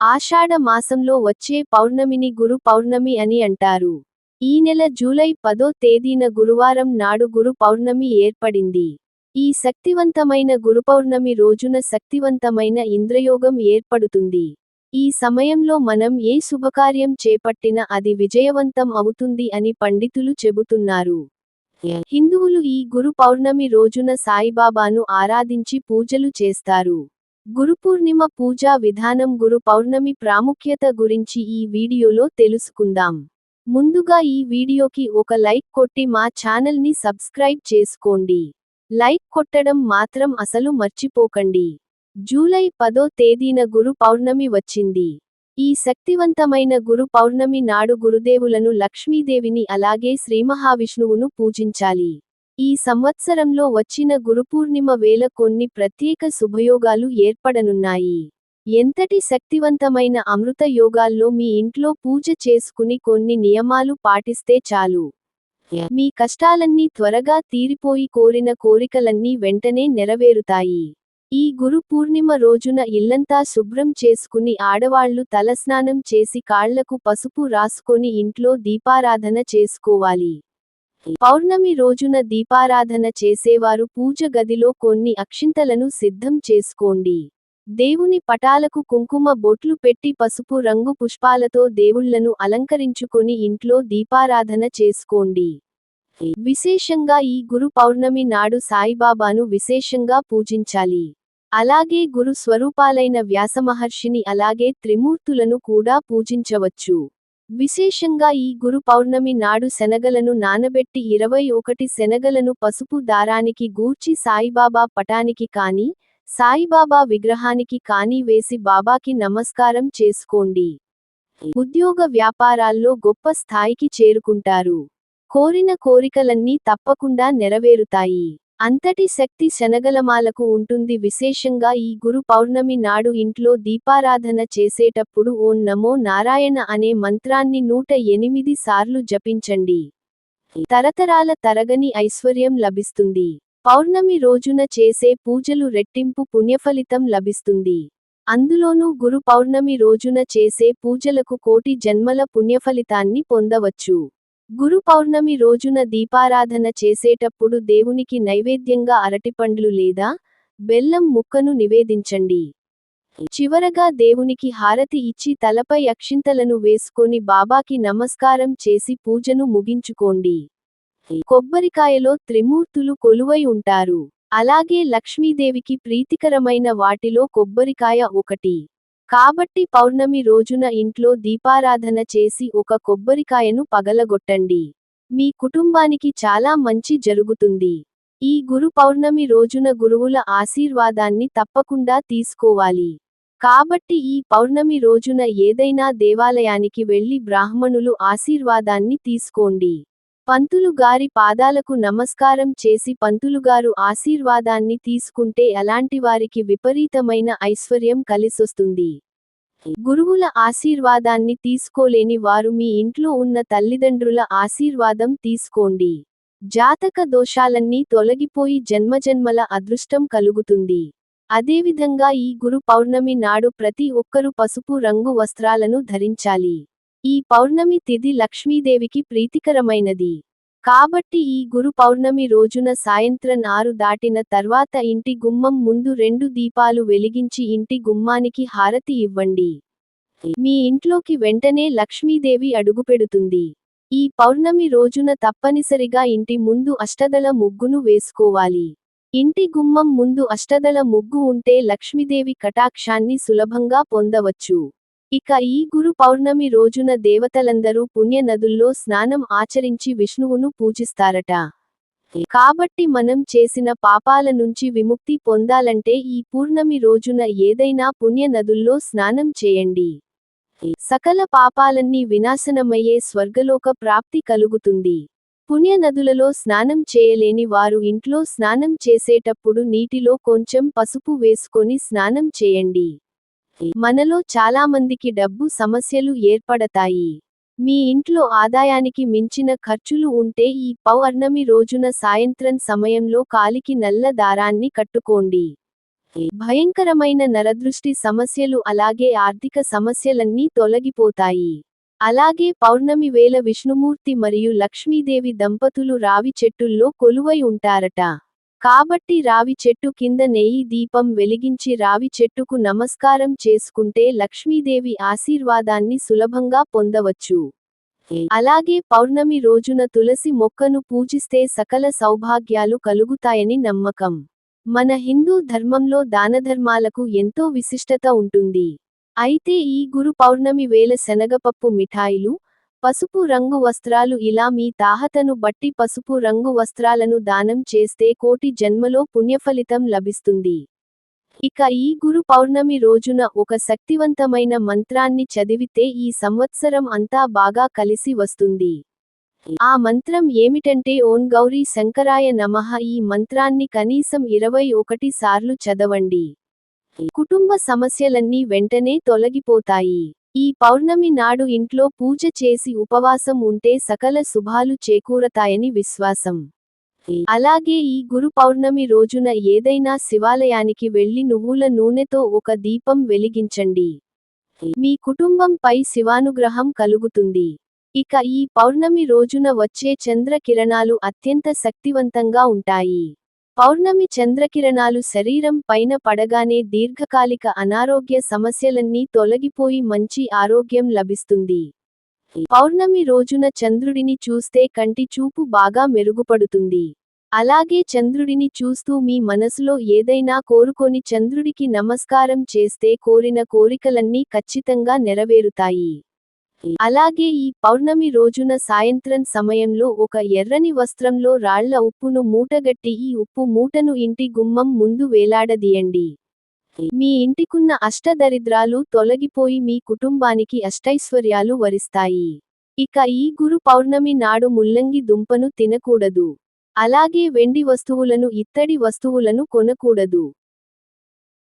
ఆషాఢ మాసంలో వచ్చే పౌర్ణమిని గురు పౌర్ణమి అని అంటారు. ఈ నెల జూలై పదో తేదీన గురువారం నాడు గురు పౌర్ణమి ఏర్పడింది. ఈ శక్తివంతమైన గురుపౌర్ణమి రోజున శక్తివంతమైన ఇంద్రయోగం ఏర్పడుతుంది. ఈ సమయంలో మనం ఏ శుభకార్యం చేపట్టినా అది విజయవంతం అవుతుంది అని పండితులు చెబుతున్నారు. హిందువులు ఈ గురు పౌర్ణమి రోజున సాయిబాబాను ఆరాధించి పూజలు చేస్తారు. గురుపూర్ణిమ పూజా విధానం గురు పౌర్ణమి ప్రాముఖ్యత గురించి ఈ వీడియోలో తెలుసుకుందాం. ముందుగా ఈ వీడియోకి ఒక లైక్ కొట్టి మా ఛానల్ని సబ్స్క్రైబ్ చేసుకోండి. లైక్ కొట్టడం మాత్రం అసలు మర్చిపోకండి. జూలై పదో తేదీన గురు పౌర్ణమి వచ్చింది. ఈ శక్తివంతమైన గురు పౌర్ణమి నాడు గురుదేవులను లక్ష్మీదేవిని అలాగే శ్రీమహావిష్ణువును పూజించాలి. ఈ సంవత్సరంలో వచ్చిన గురుపూర్ణిమ వేళ కొన్ని ప్రత్యేక శుభయోగాలు ఏర్పడనున్నాయి. ఎంతటి శక్తివంతమైన అమృత యోగాల్లో మీ ఇంట్లో పూజ చేసుకుని కొన్ని నియమాలు పాటిస్తే చాలు. మీ కష్టాలన్నీ త్వరగా తీరిపోయి కోరిన కోరికలన్నీ వెంటనే నెరవేరుతాయి. ఈ గురు పూర్ణిమ రోజున ఇల్లంతా శుభ్రం చేసుకుని ఆడవాళ్ళు తలస్నానం చేసి కాళ్ళకు పసుపు రాసుకొని ఇంట్లో దీపారాధన చేసుకోవాలి. పౌర్ణమి రోజున దీపారాధన చేసేవారు పూజ గదిలో కొన్ని అక్షింతలను సిద్ధం చేసుకోండి. దేవుని పటాలకు కుంకుమ బొట్లు పెట్టి పసుపు రంగు పుష్పాలతో దేవుళ్ళను అలంకరించుకొని ఇంట్లో దీపారాధన చేసుకోండి. విశేషంగా ఈ గురు పౌర్ణమి నాడు సాయిబాబాను విశేషంగా పూజించాలి. అలాగే గురు స్వరూపాలైన వ్యాసమహర్షిని అలాగే త్రిమూర్తులను కూడా పూజించవచ్చు. విశేషంగా ఈ గురు పౌర్ణమి నాడు శనగలను నానబెట్టి ఇరవై ఒకటి శనగలను పసుపు దారానికి గూర్చి సాయిబాబా పటానికి కాని సాయిబాబా విగ్రహానికి కాని వేసి బాబాకి నమస్కారం చేసుకోండి. ఉద్యోగ వ్యాపారాల్లో గొప్ప స్థాయికి చేరుకుంటారు. కోరిన కోరికలన్నీ తప్పకుండా నెరవేరుతాయి. అంతటి శక్తి శనగలమాలకు ఉంటుంది. విశేషంగా ఈ గురు పౌర్ణమి నాడు ఇంట్లో దీపారాధన చేసేటప్పుడు ఓం నమో నారాయణ అనే మంత్రాన్ని నూట ఎనిమిది సార్లు జపించండి. తరతరాల తరగని ఐశ్వర్యం లభిస్తుంది. పౌర్ణమి రోజున చేసే పూజలు రెట్టింపు పుణ్యఫలితం లభిస్తుంది. అందులోనూ గురు పౌర్ణమి రోజున చేసే పూజలకు కోటి జన్మల పుణ్యఫలితాన్ని పొందవచ్చు. గురు పౌర్ణమి రోజున దీపారాధన చేసేటప్పుడు దేవునికి నైవేద్యంగా అరటిపండ్లు లేదా బెల్లం ముక్కను నివేదించండి. చివరగా దేవునికి హారతి ఇచ్చి తలపై అక్షింతలను వేసుకొని బాబాకి నమస్కారం చేసి పూజను ముగించుకోండి. కొబ్బరికాయలో త్రిమూర్తులు కొలువై ఉంటారు. అలాగే లక్ష్మీదేవికి ప్రీతికరమైన వాటిలో కొబ్బరికాయ ఒకటి. కాబట్టి పౌర్ణమి రోజున ఇంట్లో దీపారాధన చేసి ఒక కొబ్బరికాయను పగలగొట్టండి. మీ కుటుంబానికి చాలా మంచి జరుగుతుంది. ఈ గురు పౌర్ణమి రోజున గురువుల ఆశీర్వాదాన్ని తప్పకుండా తీసుకోవాలి. కాబట్టి ఈ పౌర్ణమి రోజున ఏదైనా దేవాలయానికి వెళ్ళి బ్రాహ్మణులు ఆశీర్వాదాన్ని తీసుకోండి. పంతులు గారి పాదాలకు నమస్కారం చేసి పంతులుగారు ఆశీర్వాదాన్ని తీసుకుంటే అలాంటివారికి విపరీతమైన ఐశ్వర్యం కలిసొస్తుంది. గురువుల ఆశీర్వాదాన్ని తీసుకోలేని వారు మీ ఇంట్లో ఉన్న తల్లిదండ్రుల ఆశీర్వాదం తీసుకోండి. జాతక దోషాలన్నీ తొలగిపోయి జన్మజన్మల అదృష్టం కలుగుతుంది. అదేవిధంగా ఈ గురు పౌర్ణమి నాడు ప్రతి ఒక్కరూ పసుపు రంగు వస్త్రాలను ధరించాలి. ఈ పౌర్ణమి తిథి లక్ష్మీదేవికి ప్రీతికరమైనది. కాబట్టి ఈ గురు పౌర్ణమి రోజున సాయంత్రం ఆరు దాటిన తర్వాత ఇంటి గుమ్మం ముందు రెండు దీపాలు వెలిగించి ఇంటి గుమ్మానికి హారతి ఇవ్వండి. మీ ఇంట్లోకి వెంటనే లక్ష్మీదేవి అడుగుపెడుతుంది. ఈ పౌర్ణమి రోజున తప్పనిసరిగా ఇంటి ముందు అష్టదళ ముగ్గును వేసుకోవాలి. ఇంటి గుమ్మం ముందు అష్టదళ ముగ్గు ఉంటే లక్ష్మీదేవి కటాక్షాన్ని సులభంగా పొందవచ్చు. ఇక ఈ గురు పౌర్ణమి రోజున దేవతలందరూ పుణ్య నదుల్లో స్నానం ఆచరించి విష్ణువును పూజిస్తారట. కాబట్టి మనం చేసిన పాపాల నుంచి విముక్తి పొందాలంటే ఈ పూర్ణమి రోజున ఏదైనా పుణ్య నదుల్లో స్నానం చేయండి. సకల పాపాలన్నీ వినాశనమయ్యే స్వర్గలోక ప్రాప్తి కలుగుతుంది. పుణ్య నదులలో స్నానం చేయలేని వారు ఇంట్లో స్నానం చేసేటప్పుడు నీటిలో కొంచెం పసుపు వేసుకొని స్నానం చేయండి. మనలో చాలామందికి డబ్బు సమస్యలు ఏర్పడతాయి. మీ ఇంట్లో ఆదాయానికి మించిన ఖర్చులు ఉంటే ఈ పౌర్ణమి రోజున సాయంత్రం సమయంలో కాలికి నల్ల దారాన్ని కట్టుకోండి. భయంకరమైన నరదృష్టి సమస్యలు అలాగే ఆర్థిక సమస్యలన్నీ తొలగిపోతాయి. అలాగే పౌర్ణమి వేళ విష్ణుమూర్తి మరియు లక్ష్మీదేవి దంపతులు రావి చెట్టుల్లో కొలువై ఉంటారట. కాబట్టి రావి చెట్టు కింద నెయ్యి దీపం వెలిగించి రావి చెట్టుకు నమస్కారం చేసుకుంటే లక్ష్మీదేవి ఆశీర్వాదాన్ని సులభంగా పొందవచ్చు. అలాగే పౌర్ణమి రోజున తులసి మొక్కను పూజిస్తే సకల సౌభాగ్యాలు కలుగుతాయని నమ్మకం. మన హిందూ ధర్మంలో దానధర్మాలకు ఎంతో విశిష్టత ఉంటుంది. అయితే ఈ గురు పౌర్ణమి వేల శనగపప్పు మిఠాయిలు పసుపు రంగు వస్త్రాలు ఇలా మీ తాహతను బట్టి పసుపు రంగు వస్త్రాలను దానం చేస్తే కోటి జన్మలో పుణ్యఫలితం లభిస్తుంది. ఇక ఈ గురు పౌర్ణమి రోజున ఒక శక్తివంతమైన మంత్రాన్ని చదివితే ఈ సంవత్సరం అంతా బాగా కలిసి వస్తుంది. ఆ మంత్రం ఏమిటంటే ఓం గౌరీ శంకరాయ నమః ఈ మంత్రాన్ని కనీసం ఇరవై ఒకటి సార్లు చదవండి. కుటుంబ సమస్యలన్నీ వెంటనే తొలగిపోతాయి. ఈ పౌర్ణమి నాడు ఇంట్లో పూజ చేసి ఉపవాసం ఉంటే సకల శుభాలు చేకూరతాయని విశ్వాసం. అలాగే ఈ గురు పౌర్ణమి రోజున ఏదైనా శివాలయానికి వెళ్ళి నువ్వుల నూనెతో ఒక దీపం వెలిగించండి. మీ కుటుంబంపై శివానుగ్రహం కలుగుతుంది. ఇక ఈ పౌర్ణమి రోజున వచ్చే చంద్ర కిరణాలు అత్యంత శక్తివంతంగా ఉంటాయి. పౌర్ణమి చంద్రకిరణాలు శరీరం పైన పడగానే దీర్ఘకాలిక అనారోగ్య సమస్యలన్నీ తొలగిపోయి మంచి ఆరోగ్యం లభిస్తుంది. పౌర్ణమి రోజున చంద్రుడిని చూస్తే కంటి చూపు బాగా మెరుగుపడుతుంది. అలాగే చంద్రుడిని చూస్తూ మీ మనసులో ఏదైనా కోరుకొని చంద్రుడికి నమస్కారం చేస్తే కోరిన కోరికలన్నీ ఖచ్చితంగా నెరవేరుతాయి. అలాగే ఈ పౌర్ణమి రోజున సాయంత్రం సమయంలో ఒక ఎర్రని వస్త్రంలో రాళ్ళ ఉప్పును మూటగట్టి ఈ ఉప్పు మూటను ఇంటి గుమ్మం ముందు వేలాడదీయండి. మీ ఇంటికున్న అష్టదరిద్రాలు తొలగిపోయి మీ కుటుంబానికి అష్టైశ్వర్యాలు వరిస్తాయి. ఇక ఈ గురు పౌర్ణమి నాడు ముల్లంగి దుంపను తినకూడదు. అలాగే వెండి వస్తువులను ఇత్తడి వస్తువులను కొనకూడదు.